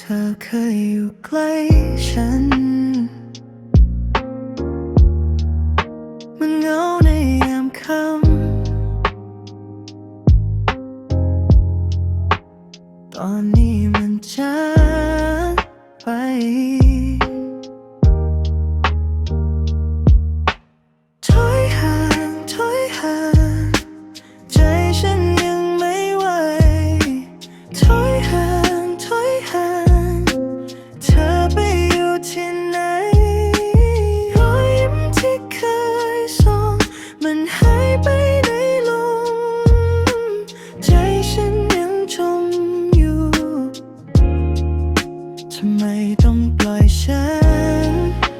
เธอเคยอยู่ใกล้ฉัน มันเหงาในยามค่ำตอนนี้มันจะ ต้องปล่อยฉัน